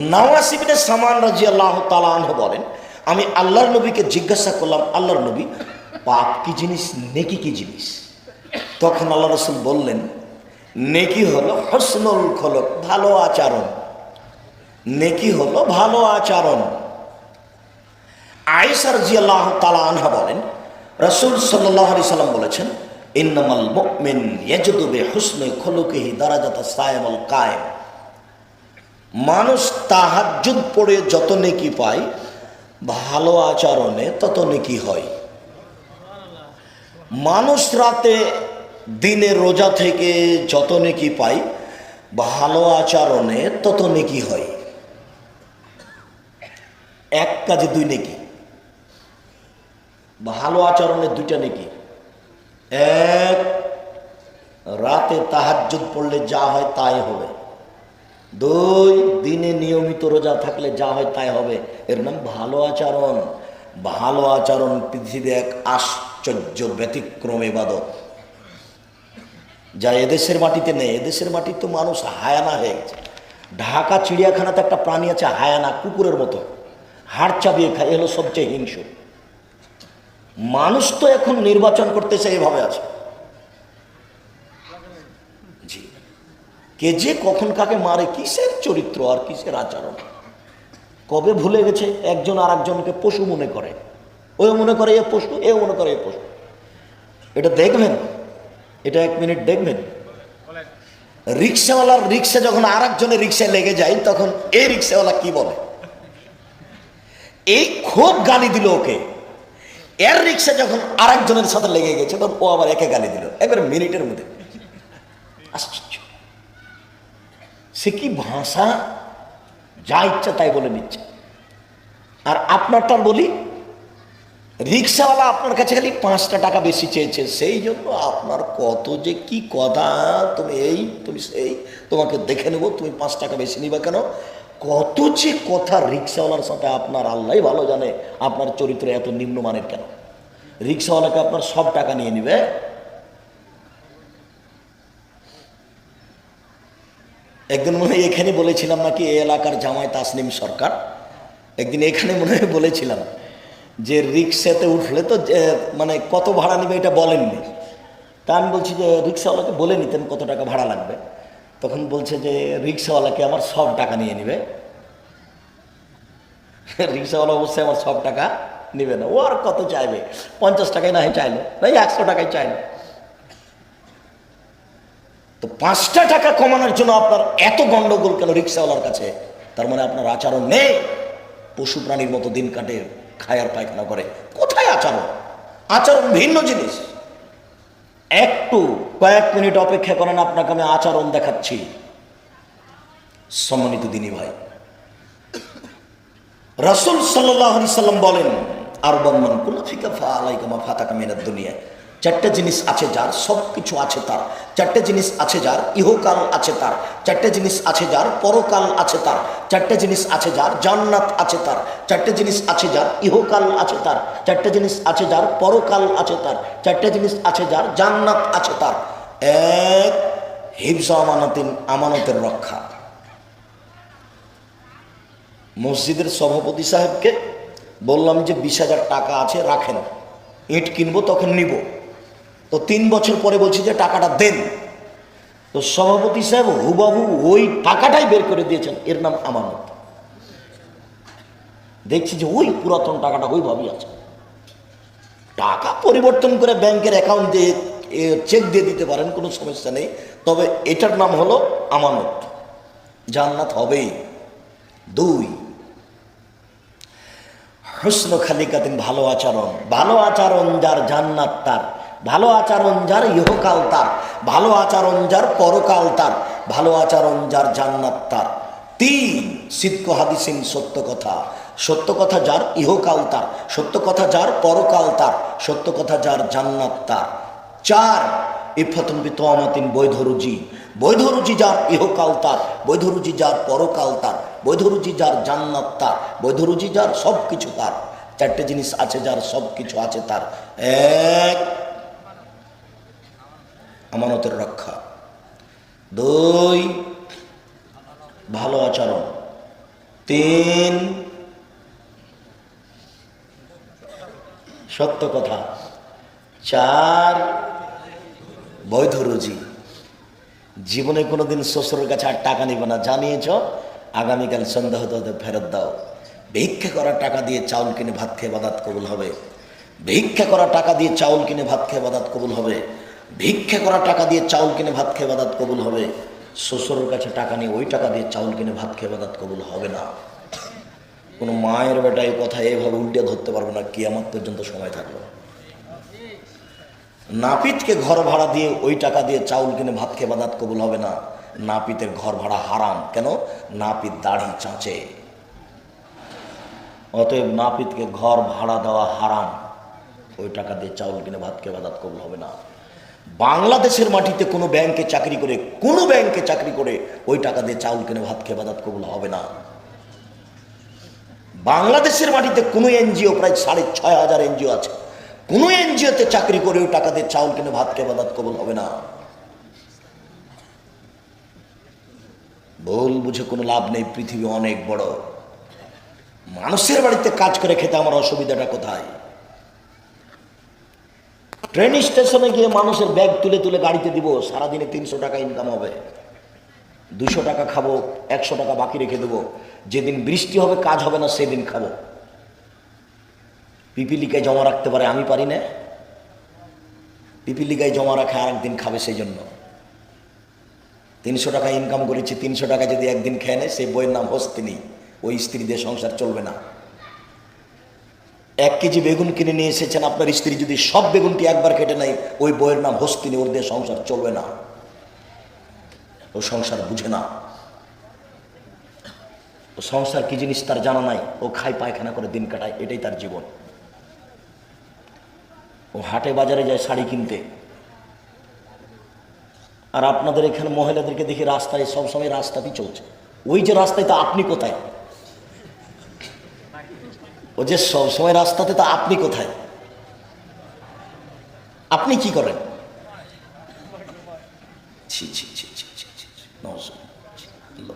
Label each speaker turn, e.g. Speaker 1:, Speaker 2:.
Speaker 1: নওয়াসিবিনে সামান রাজি আল্লাহ তালাহ বলেন, আমি আল্লাহর নবীকে জিজ্ঞাসা করলাম, আল্লাহর নবী, পাপ কি জিনিস, নেকি কি জিনিস? তখন আল্লাহ রসুল বললেন, নেকি হলো হসনুল খলক, ভালো আচরণ। নেকি হলো ভালো আচরণ। আয়েসার জি আল্লাহ তালা আনহা বলেন, রসুল সাল্লাহ আলি সাল্লাম বলেছেন, ইন্নামাল মুমিন ইয়াজদুবে হুসনে খলুকিহি দারাজাত সায়ামল কায়েম। মানুষ তাহাজ্জুদ পড়ে যত নেকি পায়, ভালো আচরণে তত নেকি হয়। মানুষ রাতে দিনে রোজা থেকে যত নেকি পায়, ভালো আচরণে তত নেকি হয়। এক কাজে দুই নেকি। ভালো আচরণে দুইটা নেকি। এক, রাতে তাহাজ্জুদ পড়লে যা হয় তাই হবে। দুই দিনে নিয়মিত রোজা থাকলে যা হয় তাই হবে। এর নাম ভালো আচরণ। ভালো আচরণ পৃথিবীর এক আশ্চর্য ব্যতিক্রম এবাদত যা এদেশের মাটিতে নেই। এদেশের মাটিতে তো মানুষ হায়ানা হয়ে গেছে। ঢাকা, চিড়িয়াখানাতে একটা প্রাণী আছে হায়ানা, কুকুরের মতো। হাড় চাবিয়ে খায়। এলো সবচেয়ে হিংস মানুষ তো এখন নির্বাচন করতেছে, এভাবে আছে। জি। কে যে কখন কাকে মারে, কিসের চরিত্র আর কিসের আচরণ? কবে ভুলে গেছে? একজন আর একজনকে পশু মনে করে। ওই মনে করে এ পশু এ মনে করে এ পশু। এটা দেখবেন? এটা এক মিনিট দেখবেন? রিক্সাওয়ালার রিক্সা যখন আর একজনের রিক্সায় লেগে যায়, তখন এই রিক্সাওয়ালা কি বলে? এই খুব গালি দিল ওকে। এর রিক্সা যখন আর একজনের সাথে লেগে গেছে, তখন ও আবার একে গালি দিল। একবার মিনিটের মধ্যে। আশ্চর্য। সে কি ভাষা? যা ইচ্ছা তাই বলে নিচ্ছে। আর আপনারটা বলি, রিক্সাওয়ালা আপনার কাছে খালি পাঁচটা টাকা বেশি চেয়েছে, সেই জন্য আপনার কত যে কি কথা, তুমি এই, তুমি সেই, তোমাকে দেখে নেব, তুমি পাঁচ টাকা বেশি নিবে কেন? কত যে কথা রিক্সাওয়ালার সাথে আপনার আল্লাহ ভালো জানে, আপনার চরিত্র এত নিম্নমানের কেন? রিক্সাওয়ালাকে আপনার সব টাকা নিয়ে নিবে একদিন মনে হয় এখানে বলেছিলাম নাকি এই এলাকার জামাই তাসনিম সরকার। একদিন এখানে মনে হয় বলেছিলাম যে রিক্সাতে উঠলে তো মানে কত ভাড়া নেবে এটা বলেননি। তা আমি বলছি যে রিক্সাওয়ালাকে বলে নিতেন কত টাকা ভাড়া লাগবে। তখন বলছে যে রিক্সাওয়ালাকে আমার সব টাকা নিয়ে নিবে। রিক্সাওয়ালা অবশ্যই আমার সব টাকা নেবে না। ও আর কত চাইবে? পঞ্চাশ টাকায় না হয় চাইলো। নাই একশো টাকায় চাইলো। তো পাঁচটা টাকা কমানোর জন্য আপনার এত গন্ডগোল কেন রিক্সাওয়ালার কাছে? তার মানে আপনার আচরণ নেই। পশু প্রাণীর মতো দিন কাটে, খায়ার পায়খানা করে। কোথায় আচরণ? আচরণ ভিন্ন জিনিস। একটু, কয়েক মিনিট অপেক্ষা করেন, আপনাকে আমি আচরণ দেখাচ্ছি। সম্মানিত দিনী ভাই, রসুল সাল্লাহ সাল্লাম বলেন আর বর্মন কুলাফিকা ফা আলাইকামা ফাতাকা মিনাদ দুনিয়া। চারটে জিনিস আছে যার সব কিছু আছে তার। চারটে জিনিস আছে যার, ইহকাল আছে তার। চারটে জিনিস আছে যার, পরকাল আছে তার। চারটে জিনিস আছে যার, জান্নাত আছে তার। চারটে জিনিস আছে যার, ইহকাল আছে তার। চারটে জিনিস আছে যার, পরকাল আছে তার। চারটে জিনিস আছে যার, জান্নাত আছে তার। এক, হিফজ আমানতিন, আমানতের রক্ষা। মসজিদের সভাপতি সাহেবকে বললাম যে বিশ হাজার টাকা আছে, রাখেন। ইট কিনবো, তখন নিব। তো তিন বছর পরে বলছি যে টাকাটা দেন। তো সভাপতি সাহেব হুবাহু ওই টাকাটাই বের করে দিয়েছেন। এর নাম আমানত। দেখছি যে ওই পুরাতন টাকাটা ওইভাবেই আছে। টাকা পরিবর্তন করে ব্যাংকের অ্যাকাউন্ট দিয়ে চেক দিয়ে দিতে পারেন, কোনো সমস্যা নেই। তবে এটার নাম হলো আমানত। জান্নাত হবেই। দুই, হসন খালিকাতিন ভালো আচরণ। ভালো আচরণ যার জান্নাত তার। ভালো আচরণ যার ইহকাল তার, ভালো আচরণ যার পরকাল তার, ভালো আচরণ যার জান্নাত তার। তিন সিদ্ধ হাদিসিন সত্য কথা। সত্য কথা যার ইহকাল তার, সত্য কথা যার পরকাল তার, সত্য কথা যার জান্নাত তার। চার, ইফাতুন বিতমাতিন বৈধরুজি বৈধরুজি যার ইহকাল তার বৈধরুজি যার পরকাল তার বৈধরুজি যার জান্নাত তার বৈধরুজি যার সব কিছু তার। চারটে জিনিস আছে যার সব কিছু আছে তার। এক আমানতের রক্ষা। দুই, ভালো আচরণ। তিন, সত্য কথা। চার, বৈধ রুজি। জীবনে কোনোদিন শ্বশুরের কাছে আর টাকা নিবে না। জানিয়েছ, আগামীকাল সন্ধ্যা হতে হতে ফেরত দাও। ভিক্ষা করা টাকা দিয়ে চাউল কিনে ভাত খেয়ে বাদাত কবুল হবে। ভিক্ষা করা টাকা দিয়ে চাউল কিনে ভাত খেয়ে বাদাত কবুল হবে। ভিক্ষা করা টাকা দিয়ে চাউল কিনে ভাত খেয়ে বাদাত কবুল হবে। শ্বশুরের কাছে টাকা নিয়ে ওই টাকা দিয়ে চাউল কিনে ভাত খেয়ে বাদাত কবুল হবে না। কোনো মায়ের বেটা এই কথা এইভাবে উল্টে ধরতে পারবে না, কিয়ামত পর্যন্ত সময় থাকল। নাপিতকে ঘর ভাড়া দিয়ে ওই টাকা দিয়ে চাউল কিনে ভাত খেয়ে বাদাত কবুল হবে না। নাপিতের ঘর ভাড়া হারাম। কেন? নাপিত দাড়ি চাঁচে। অতএব নাপিতকে ঘর ভাড়া দেওয়া হারাম। ওই টাকা দিয়ে চাউল কিনে ভাত খেয়ে বাদাত কবুল হবে না। বাংলাদেশের মাটিতে কোনো ব্যাংকে চাকরি করে, কোনো ব্যাংকে চাকরি করে ওই টাকা দিয়ে চাউল কিনে ভাত খেয়ে বাদাত কবুল হবে না। বাংলাদেশের মাটিতে কোনো এনজিও প্রায় সাড়ে ছয় হাজার এনজিও আছে। কোনো এনজিওতে চাকরি করে ওই টাকা দিয়ে চাউল কিনে ভাত খেয়ে বাদাত কবুল হবে না। ভুল বুঝে কোনো লাভ নেই, পৃথিবী অনেক বড়। মানুষের বাড়িতে কাজ করে খেতে আমার অসুবিধাটা কোথায়? ট্রেন স্টেশনে গিয়ে মানুষের ব্যাগ তুলে তুলে গাড়িতে দিব, সারাদিনে তিনশো টাকা ইনকাম হবে। দুশো টাকা খাব, একশো টাকা বাকি রেখে দেবো। যেদিন বৃষ্টি হবে, কাজ হবে না, সেদিন খাব। পিপিলিকায় জমা রাখতে পারে, আমি পারি না। পিপিলিকায় জমা রাখে আর একদিন খাবে সেই জন্য তিনশো টাকা ইনকাম করেছি, তিনশো টাকা যদি একদিন খেয়ে নেয় সেই বইয়ের নাম হস্তিনী। ওই স্ত্রী দিয়ে সংসার চলবে না। এক কেজি বেগুন কিনে নিয়ে এসেছেন। আপনার স্ত্রী যদি সব বেগুনটি একবার কেটে নেয়, ওই বইয়ের নাম হস্তিনী, ওর দিয়ে সংসার চলবে না। ও সংসার বুঝে না। ও সংসার কি জিনিস তার জানা নাই? ও খায়, পায়খানা করে, দিন কাটায়, এটাই তার জীবন। ও হাটে বাজারে যায় শাড়ি কিনতে। আর আপনাদের এখানে মহিলাদেরকে দেখি রাস্তায় সবসময় রাস্তাতেই চলছে। ওই যে রাস্তায় তা আপনি কোথায়? ও যে সবসময় রাস্তাতে, তা আপনি কোথায়? আপনি কি করেন? ছি ছি ছি ছি ছি ছি